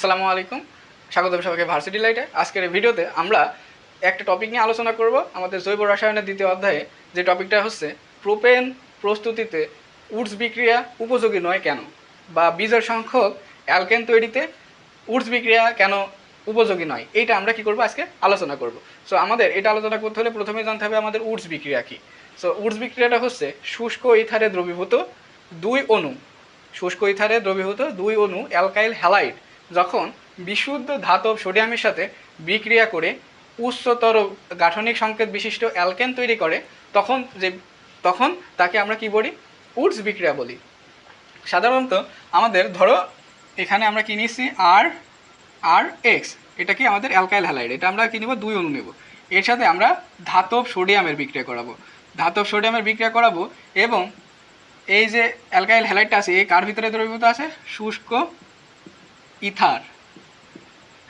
আসসালামু আলাইকুম। স্বাগতম সবাইকে ভার্সিটি লাইটে আজকের এই ভিডিওতে আমরা একটা টপিক নিয়ে আলোচনা করব। আমাদের জৈব রসায়নের দ্বিতীয় অধ্যায়ে যে টপিকটা হচ্ছে প্রোপেন প্রস্তুতিতে উডস বিক্রিয়া উপযোগী নয় কেন? বা বীজের সংখ্যক অ্যালকেন তৈরিতে উডস বিক্রিয়া কেন উপযোগী নয়? এইটা আমরা কি করব? আজকে আলোচনা করব। সো আমাদের এটা আলোচনা করতে হলে প্রথমে জানতে হবে আমাদের উডস বিক্রিয়া কি। সো উডস বিক্রিয়াটা হচ্ছে শুষ্ক ইথারে দ্রবীভূত দুই অণু। শুষ্ক ইথারে দ্রবীভূত দুই অণু অ্যালকাইল হ্যালাইড যখন বিশুদ্ধ ধাতব সোডিয়ামের সাথে বিক্রিয়া করে উচ্চতর গাঠনিক সংকেত বিশিষ্ট অ্যালকেন তৈরি করে, তখন যে, তখন তাকে আমরা কি বলি? উডস বিক্রিয়া বলি। সাধারণত আমাদের, ধরো, এখানে আমরা কি নিচ্ছি আর আর এক্স। এটা কি আমাদের অ্যালকাইল হ্যালাইড। এটা আমরা কি নেব? দুই অণু নেব। এর সাথে আমরা ধাতব সোডিয়ামের বিক্রিয়া করাবো। ধাতব সোডিয়ামের বিক্রিয়া করাবো এবং এই যে অ্যালকাইল হ্যালাইডটা আছে এই কার ভিতরে দ্রবীভূত আছে? শুষ্ক ইথার।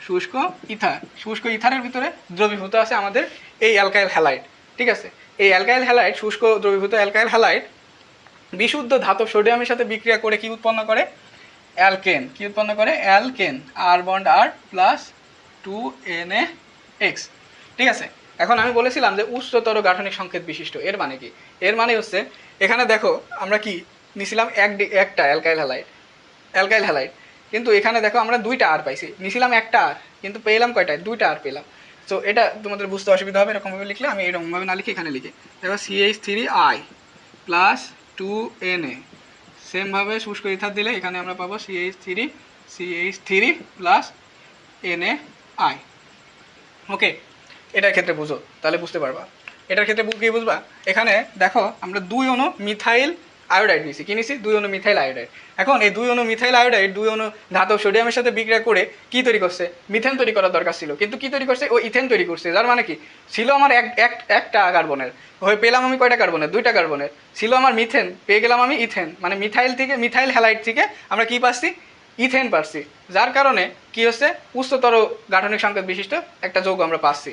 শুষ্ক ইথার। শুষ্ক ইথারের ভিতরে দ্রবীভূত আছে আমাদের এই অ্যালকাইল হ্যালাইট, ঠিক আছে? এই অ্যালকাইল হ্যালাইট, শুষ্ক দ্রবীভূত অ্যালকাইল হ্যালাইট বিশুদ্ধ ধাতব সোডিয়ামের সাথে বিক্রিয়া করে কি উৎপন্ন করে? অ্যালকেন। কি উৎপন্ন করে? অ্যালকেন। আর bond R plus two N A X ঠিক আছে? এখন আমি বলেছিলাম যে উচ্চতর গাঠনিক সংকেত বিশিষ্ট। এর মানে কি? এর মানে হচ্ছে, এখানে দেখো, আমরা কি নিছিলাম এক একটা অ্যালকাইল হ্যালাইড অ্যালকাইল হ্যালাইড কিন্তু এখানে দেখো আমরা দুইটা আর পাইছি। নিছিলাম একটা আর কিন্তু পেলাম কয়টায়? দুইটা আর পেলাম। তো এটা তোমাদের বুঝতে অসুবিধা হবে, এরকমভাবে লিখলে আমি এরকমভাবে না লিখে এখানে লিখে। দেখো CH three I plus two N A সেমভাবে শুষ্ক ইথার দিলে এখানে আমরা পাবো CH three CH three plus N A I okay এটার ক্ষেত্রে বুঝো, তাহলে বুঝতে পারবা। এটার ক্ষেত্রে কি বুঝবা? এখানে দেখো আমরা দুই অণু মিথাইল আয়োডাইড নিছি কি দুই অনু মিথাইল আয়োডাইড। এখন এই দুই অনু মিথাইল আয়োডাইড, দুই অনু ধাতব সোডিয়ামের সাথে বিক্রিয়া করে কি তৈরি করছে? মিথেন তৈরি করার দরকার ছিল। কিন্তু কি তৈরি করছে? ও ইথেন তৈরি করছে। যার মানে কি? ছিল আমার এক এক, একটা কার্বনের। হয়ে পেলাম আমি কয়টা কার্বনের? দুইটা কার্বনের। ছিল আমার মিথেন, পেয়ে গেলাম আমি ইথেন। মানে মিথাইল থেকে, মিথাইল হ্যালাইড থেকে আমরা কি পাচ্ছি? ইথেন পাচ্ছি। যার কারণে কি হচ্ছে? উচ্চতর গাঠনিক সংকেত বিশিষ্ট একটা যৌগ আমরা পাচ্ছি।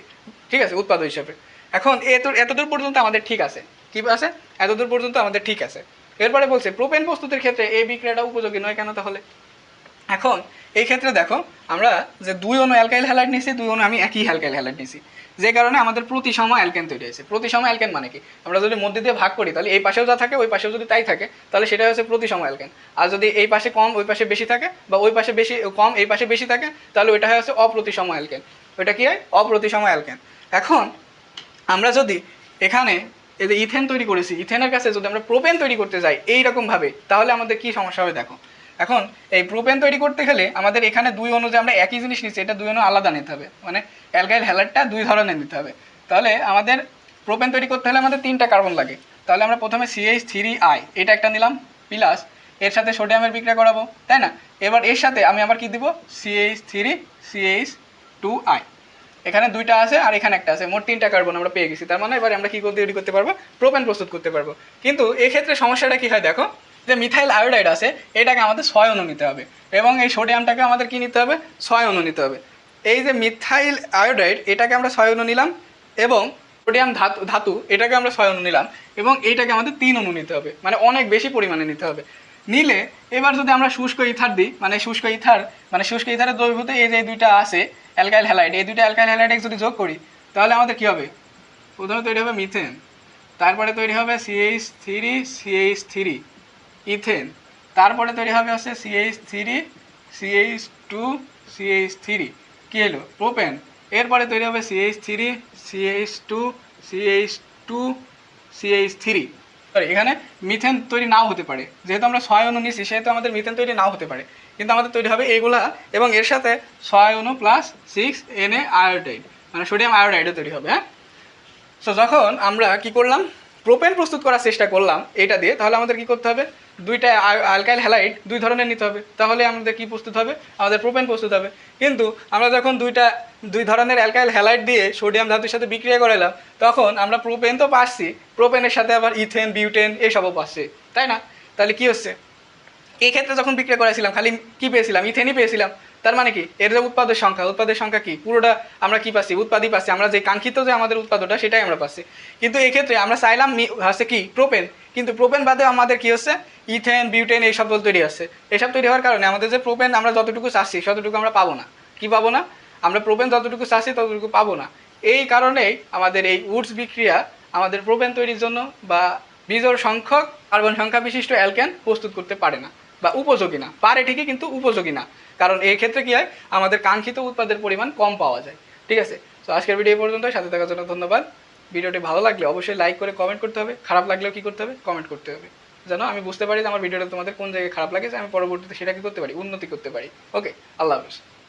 ঠিক আছে? উৎপাদ হিসেবে। এখন এত, এতদূর পর্যন্ত আমাদের ঠিক আছে। কি আছে? এতদূর পর্যন্ত আমাদের ঠিক আছে। এরপরে বলছে প্রোপেন প্রস্তুতির ক্ষেত্রে এই বিক্রিয়াটা উপযোগী নয় কেন তাহলে? এখন, এই ক্ষেত্রে দেখো, আমরা যে দুই অণু অ্যালকাইল হ্যালাইড নিয়েছি, দুই অণু আমি একই অ্যালকাইল হ্যালাইড নিয়েছি। যে কারণে আমাদের প্রতিসম অ্যালকেন তৈরি হয়েছে। প্রতিসম অ্যালকেন মানে কি? আমরা যদি মধ্যে দিয়ে ভাগ করি, তাহলে এই পাশেও যা থাকে, ওই পাশেও যদি তাই থাকে, তাহলে সেটা হচ্ছে প্রতিসম অ্যালকেন। আর যদি এই পাশে কম, ওই পাশে বেশি থাকে, বা ওই পাশে বেশি, কম, এই পাশে বেশি থাকে, তাহলে ওইটা হচ্ছে অপ্রতিসম অ্যালকেন। ওইটা কি হয়? অপ্রতিসম অ্যালকেন। এখন, আমরা যদি এখানে এই যে ইথেন তৈরি করেছি, ইথেনের কাছে যদি আমরা প্রোপেন তৈরি করতে যাই এইরকমভাবে, তাহলে আমাদের কি সমস্যা হবে দেখো। এখন এই প্রোপেন তৈরি করতে গেলে আমাদের এখানে দুই অণু যে আমরা একই জিনিস নিচ্ছি, এটা দুই অণু আলাদা নিতে হবে। মানে অ্যালকাইল হ্যালাইডটা দুই ধরনের নিতে হবে। তাহলে আমাদের প্রোপেন তৈরি করতে হলে আমাদের তিনটা কার্বন লাগে। তাহলে আমরা প্রথমে সিএইচ থ্রি আই এটা একটা নিলাম প্লাস এর সাথে সোডিয়ামের বিক্রিয়া করাবো, তাই না? এবার এর সাথে আমি আবার কি দিব? CH three CH two I এখানে দুইটা আছে আর এখানে একটা আছে। মোট তিনটা কার্বন আমরা পেয়ে গেছি। তার মানে এবার আমরা কি তৈরি করতে পারব? প্রোপেন প্রস্তুত করতে পারব। কিন্তু এই ক্ষেত্রে সমস্যাটা কি হয় দেখো? যে মিথাইল আয়োডাইড আছে, এটাকে আমাদের ছয় অণু নিতে হবে এবং এই সোডিয়ামটাকে আমাদের কি নিতে হবে? ছয় অনু নিতে হবে। এই যে মিথাইল আয়োডাইড এটাকে আমরা ছয় অণু নিলাম এবং সোডিয়াম ধাতু ধাতু, এটাকে আমরা ছয় অণু নিলাম এবং এইটাকে আমাদের তিন অণু নিতে হবে। মানে অনেক বেশি পরিমাণে নিতে হবে। নিলে এবার যদি আমরা শুষ্ক ইথার দিই মানে শুষ্ক ইথার মানে শুষ্ক ইথারের দ্রবীভূত এই যে দুইটা আছে, অ্যালকাইল হ্যালাইড, এই দুইটা অ্যালকাইল হ্যালাইড যদি যোগ করি, তাহলে আমাদের কি হবে? প্রথমে তৈরি হবে মিথেন, তারপরে তৈরি হবে CH three CH three ethane, তারপরে তৈরি হবে হচ্ছে CH three CH two CH three কী এলো প্রোপেন, এরপরে তৈরি হবে CH three CH two CH two CH three sorry এখানে মিথেন তৈরি নাও হতে পারে। যেহেতু আমরা ছয় অনু নিচ্ছি সেহেতু আমাদের মিথেন তৈরি নাও হতে পারে। কিন্তু আমাদের তৈরি হবে এইগুলা এবং এর সাথে ছয় অনু plus six N A iodide মানে সোডিয়াম আয়োডাইডও তৈরি হবে হ্যাঁ? সো যখন আমরা কি করলাম? প্রোপেন প্রস্তুত করার চেষ্টা করলাম এটা দিয়ে, তাহলে আমাদের কি করতে হবে? দুইটা অ্যালকাইল হ্যালাইড দুই ধরনের নিতে হবে। তাহলে আমাদের কি প্রস্তুত হবে? আমাদের প্রোপেন প্রস্তুত হবে। কিন্তু আমরা যখন দুইটা, দুই ধরনের অ্যালকাইল হ্যালাইড দিয়ে সোডিয়াম ধাতুর সাথে বিক্রিয়া করালাম তখন আমরা প্রোপেন তো পাচ্ছি প্রোপেনের সাথে আবার ইথেন, বিউটেন, এসবও পাচ্ছি তাই না? তাহলে কি হচ্ছে? এই ক্ষেত্রে যখন বিক্রিয়া করেছিলাম খালি কি পেয়েছিলাম? ইথেনই পেয়েছিলাম। তার মানে কি? এর যে উৎপাদের সংখ্যা উৎপাদের সংখ্যা কি? পুরোটা আমরা কি পাচ্ছি? উৎপাদই পাচ্ছি। আমরা যে কাঙ্ক্ষিত যে আমাদের উৎপাদনটা সেটাই আমরা পাচ্ছি। কিন্তু এই ক্ষেত্রে আমরা চাইলাম হচ্ছে কি? প্রোপেন। কিন্তু প্রোপেন বাদে আমাদের কি হচ্ছে? ইথেন, বিউটেন এই সকল তৈরি আছে এসব তৈরি হওয়ার কারণে আমাদের যে প্রোপেন আমরা যতটুকু চাচ্ছি ততটুকু আমরা পাবো না। কি পাবো না? আমরা প্রোপেন যতটুকু চাচ্ছি, ততটুকু পাবো না। এই কারণেই আমাদের এই উডস বিক্রিয়া আমাদের প্রোপেন তৈরির জন্য বা বিজোড় সংখ্যক কার্বন সংখ্যা বিশিষ্ট অ্যালকেন প্রস্তুত করতে পারে না। বা উপযোগী না। পারে ঠিকই কিন্তু উপযোগী না। কারণ এই ক্ষেত্রে কি হয়? আমাদের কাঙ্ক্ষিত উৎপাদের পরিমাণ কম পাওয়া যায়। ঠিক আছে? তো আজকের ভিডিও পর্যন্ত সাথে থাকার জন্য ধন্যবাদ। ভিডিওটি ভালো লাগলে অবশ্যই লাইক করে কমেন্ট করতে হবে। খারাপ লাগলেও কী করতে হবে? কমেন্ট করতে হবে। যেন আমি বুঝতে পারি যে আমার ভিডিওটা তোমাদের কোন জায়গায় খারাপ লাগে আমি পরবর্তীতে সেটা কি করতে পারি? উন্নতি করতে পারি। ওকে আল্লাহ হাফিজ।